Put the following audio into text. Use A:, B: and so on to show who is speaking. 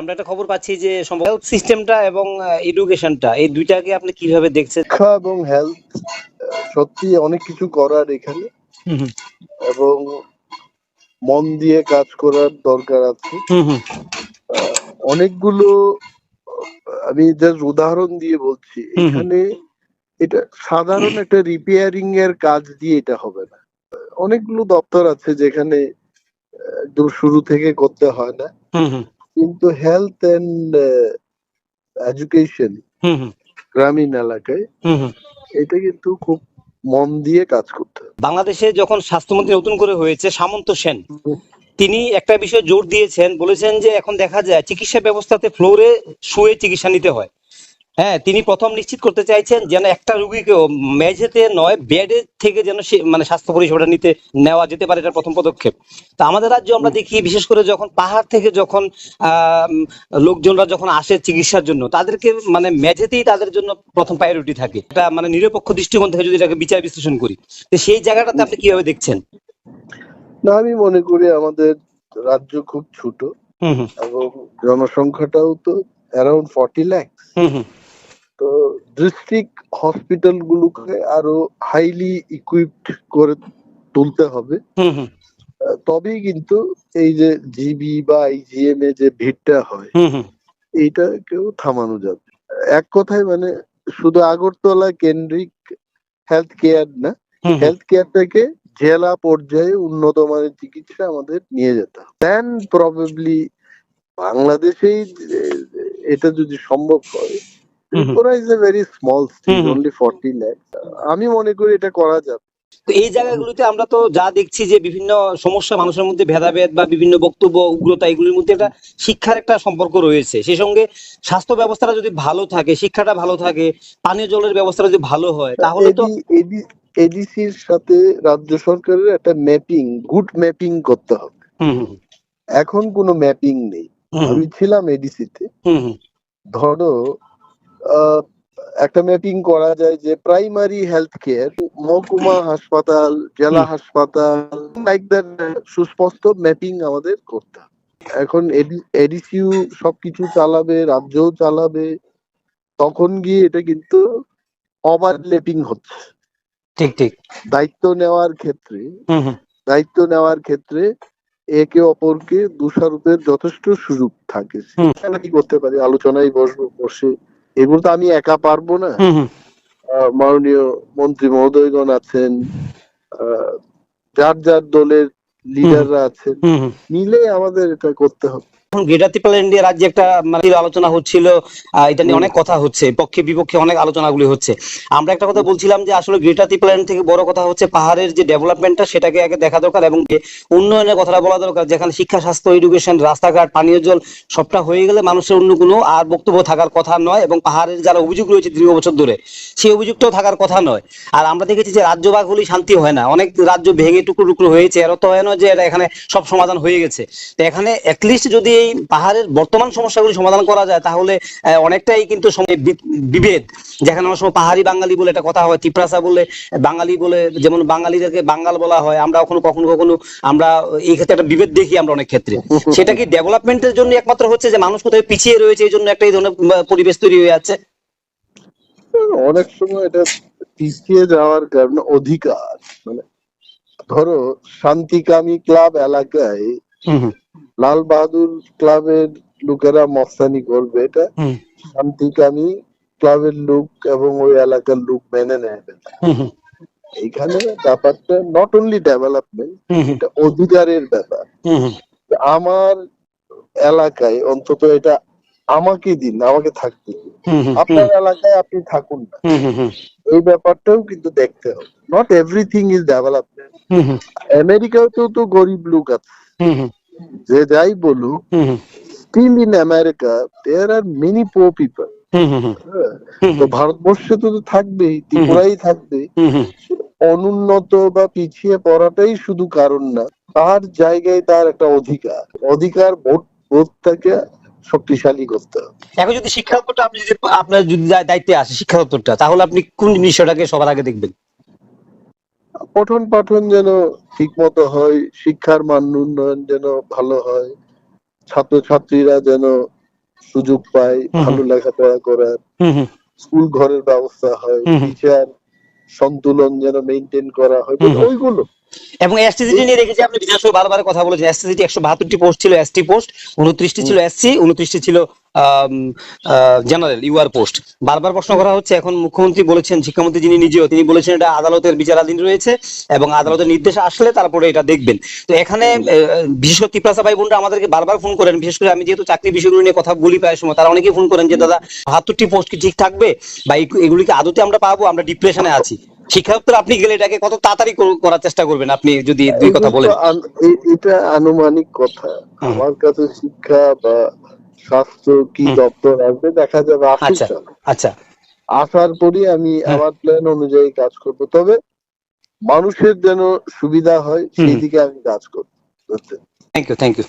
A: আমরা একটা খবর পাচ্ছি যে হেলথ সিস্টেমটা এবং এডুকেশনটা এই দুইটাকে আপনি কীভাবে দেখছেন?
B: শিক্ষা এবং হেলথ সত্যি অনেক কিছু করার এখানে। এবং মন দিয়ে কাজ করার দরকার আছে। অনেকগুলো আমি জাস্ট উদাহরণ দিয়ে বলছি। এখানে এটা সাধারণ একটা রিপেয়ারিং এর কাজ দিয়ে এটা হবে না। অনেকগুলো দপ্তর আছে যেখানে একদম শুরু থেকে করতে হয় না। কিন্তু হেলথ এন্ড এডুকেশন গ্রামীণ এলাকায় এটা কিন্তু খুব মন দিয়ে কাজ করতে হবে।
A: বাংলাদেশে যখন স্বাস্থ্যমন্ত্রী নতুন করে হয়েছে সামন্ত সেন তিনি একটা বিষয়ে জোর দিয়েছেন বলেছেন যে এখন দেখা যায় চিকিৎসা ব্যবস্থাতে ফ্লোরে শুয়ে চিকিৎসা নিতে হয়। হ্যাঁ তিনি প্রথম নিশ্চিত করতে চাইছেন যেন একটা রুগীকেও মেঝেতে নয় বেডে থেকে যেন সে মানে স্বাস্থ্য পরিষেবাটা নিতে নেওয়া যেতে পারে এটা প্রথম পদক্ষেপ। তা আমাদের রাজ্য আমরা দেখি বিশেষ করে যখন পাহাড় থেকে যখন লোকজনরা যখন আসে চিকিৎসার জন্য তাদেরকে মানে মেঝেতেই তাদের জন্য প্রথম প্রায়োরিটি থাকে। এটা মানে নিরপেক্ষ দৃষ্টিকোণ থেকে যদি এটাকে বিচার বিশ্লেষণ করি তো সেই জায়গাটাতে আপনি কীভাবে দেখছেন?
B: না আমি মনে করি আমাদের রাজ্য খুব ছোট এবং জনসংখ্যাটাও তো around forty lakh
A: hmm hmm.
B: তো ডিস্ট্রিক্ট হসপিটাল গুলোকে আরও হাইলি ইকুইপড করে তুলতে হবে। তবেই কিন্তু এই যে জিবি বা আইজিএম এ যে ভিড়টা হয়
A: হুম
B: কেউ থামানো যাবে। এক কথায় মানে শুধু আগরতলা কেন্দ্রিক হেলথ কেয়ার না হেলথ কেয়ারটাকে জেলা পর্যায়ে উন্নত মানের চিকিৎসা আমাদের নিয়ে যেতে হবে। দেন প্রবাবলি বাংলাদেশেই এটা যদি সম্ভব হয় Tripura is a very small state. Only forty lakh আমি মনে করি এটা করা যাবে।
A: তো এই জায়গাগুলোতে আমরা তো যা দেখছি যে বিভিন্ন সমস্যা মানুষের মধ্যে ভেদাভেদ বা বিভিন্ন বক্তব্য উগ্রতা এগুলোর মধ্যে একটা শিক্ষার একটা সম্পর্ক রয়েছে। সেই সঙ্গে স্বাস্থ্য ব্যবস্থাটা যদি ভালো থাকে শিক্ষাটা ভালো থাকে পানীয় জলের ব্যবস্থাটা যদি ভালো হয় তাহলে তো
B: এডিসির সাথে রাজ্য সরকারের একটা ম্যাপিং গুড ম্যাপিং করতে হবে। এখন কোনো ম্যাপিং নেই। আমি ছিলাম এডিসিতে। ধরো একটা ম্যাপিং করা যায় যে প্রাইমারি হেলথ কেয়ার মহকুমা হাসপাতাল জেলা হাসপাতাল লাইক দ্যাট সুস্পষ্ট ম্যাপিং আমাদের করতে এখন এডিসিউ সবকিছু চালাবে রাজ্যও চালাবে তখন গিয়ে এটা কিন্তু ওভারলেপিং হচ্ছে।
A: ঠিক ঠিক।
B: দায়িত্ব নেওয়ার ক্ষেত্রে দায়িত্ব নেওয়ার ক্ষেত্রে একে অপরকে দোষারোপের যথেষ্ট সুযোগ থাকে। সেখানে কি করতে পারি? আলোচনায় বসবো বসে এগুলো তো আমি একা পারব না। মাননীয় মন্ত্রী মহোদয়গণ আছেন আহ, যার যার দলের লিডাররা আছেন মিলে আমাদের এটা করতে হবে।
A: এখন গ্রেটার ত্রিপুরা ইন্ডিয়া রাজ্যে একটা মানে আলোচনা হচ্ছিল এটা নিয়ে অনেক কথা হচ্ছে, পক্ষে বিপক্ষে অনেক আলোচনাগুলি হচ্ছে। আমরা একটা কথা বলছিলাম যে আসলে গ্রেটার ত্রিপুরা থেকে বড় কথা হচ্ছে পাহাড়ের যে ডেভেলপমেন্টটা সেটাকে আগে দেখা দরকার এবং উন্নয়নের কথাটা বলা দরকার, যেখানে শিক্ষা, স্বাস্থ্য এডুকেশন রাস্তাঘাট, পানীয় জল সবটা হয়ে গেলে মানুষের অন্য কোনো আর বক্তব্য থাকার কথা নয় এবং পাহাড়ের যারা অভিযোগ রয়েছে দীর্ঘ বছর ধরে, সেই অভিযোগটাও থাকার কথা নয়। আর আমরা দেখেছি যে রাজ্য ভাগ হলেই শান্তি হয় না, অনেক রাজ্য ভেঙে টুকরো টুকরো হয়েছে এর তো হয় না যে এটা এখানে সব সমাধান হয়ে গেছে। তো এখানে অ্যাটলিস্ট যদি এই পাহাড়ের বর্তমান সমস্যাগুলি সমাধান করা যায় তাহলে অনেকটাই কিন্তু বিভেদ। যেখানে অনেক সময় পাহাড়ি বাঙালি বলে একটা কথা হয় তিপ্রাসা বলে বাঙালি বলে যেমন বাঙালিদেরকে বাঙ্গাল বলা হয় আমরা কখনো কখনো কখনো আমরা এই ক্ষেত্রে একটা বিভেদ দেখি আমরা অনেক ক্ষেত্রে। সেটা কি ডেভেলপমেন্টের জন্য একমাত্র হচ্ছে যে মানুষ কোথায় পিছিয়ে রয়েছে এই জন্য একটা এই ধরনের পরিবেশ তৈরি হয়ে যাচ্ছে?
B: অনেক সময় এটা পিছিয়ে যাওয়ার কারণে অধিকার। মানে ধরো শান্তিকামী ক্লাব এলাকায় লাল বাহাদুর ক্লাবের লোকেরা মস্তানি করবে এটা শান্তিকামী ক্লাবের লোক এবং ওই এলাকার লোক মেনে নেবে না।
A: হুম হুম।
B: এখানে ব্যাপারটা নট অনলি ডেভেলপমেন্ট এটা অধিকারের ব্যাপার। আমার এলাকায় অন্তত এটা আমাকে দিন আমাকে থাকতে আপনার এলাকায় আপনি থাকুন না। এই ব্যাপারটাও কিন্তু দেখতে হবে। নট এভরিথিং ইজ ডেভেলপমেন্ট আমেরিকাতেও তো গরিব লোক আছে। যে যাই বলুক still in America there are many poor people তো ভারতবর্ষে তো থাকবেই ত্রিপুরাই থাকবে। অনুন্নত বা পিছিয়ে পড়াটাই শুধু কারণ না তার জায়গায় তার একটা অধিকার। অধিকার ভোট ভোটটাকে শক্তিশালী করতে হবে।
A: এখন যদি শিক্ষা দপ্তরটা আপনি যদি আপনার যদি দায়িত্বে আসে শিক্ষা দপ্তরটা তাহলে আপনি কোন বিষয়টাকে সবার আগে দেখবেন?
B: পঠন পাঠন যেন ঠিক মতো হয় শিক্ষার মান উন্নয়ন যেন ভালো হয় ছাত্রছাত্রীরা যেন সুযোগ পায়। ভালো লেখাপড়া করার স্কুল ঘরের ব্যবস্থা হয়। টিচার সন্তুলন যেন মেনটেন করা হয়। ওইগুলো
A: এবং এসটিসিটি নিয়ে দেখেছি, আপনি বিধানসভা বারবার কথা বলেছেন। এসটিসিটি একশো বাহাত্তরটি পোস্ট ছিল এসটি পোস্ট উনত্রিশটি ছিল এসসি উনত্রিশটি ছিল জেনারেল ইউআর পোস্ট বারবার প্রশ্ন করা হচ্ছে, এখন মুখ্যমন্ত্রী বলেছেন, শিক্ষামন্ত্রী যিনি নিজেও, তিনি বলেছেন এটা আদালতের বিচারাধীন রয়েছে এবং আদালতের নির্দেশ আসলে তারপরে এটা দেখবেন। তো এখানে বিশেষ করে তিপ্রাসা ভাই বোনরা আমাদেরকে বারবার ফোন করেন, বিশেষ করে আমি যেহেতু চাকরি বিষয়গুলো নিয়ে কথা বলি প্রায় সময়, তারা অনেকেই ফোন করেন যে, দাদা, বাহাত্তরটি পোস্ট কি ঠিক থাকবে? বা এগুলিকে আদতে আমরা পাবো? আমরা ডিপ্রেশনে আছি। শিক্ষা দপ্তর আপনি গেলে এটাকে কত তাড়াতাড়ি করার চেষ্টা করবেন? আপনি যদি দুই কথা বলেন।
B: এটা আনুমানিক কথা। আমার কাছে শিক্ষা বা স্বাস্থ্য কি দপ্তর আসবে দেখা যাবে
A: আচ্ছা। আচ্ছা।
B: আসার পরই আমি আমার প্ল্যান অনুযায়ী কাজ করব। তবে মানুষের যেন সুবিধা হয় সেই দিকে আমি কাজ করব?
A: Thank you thank you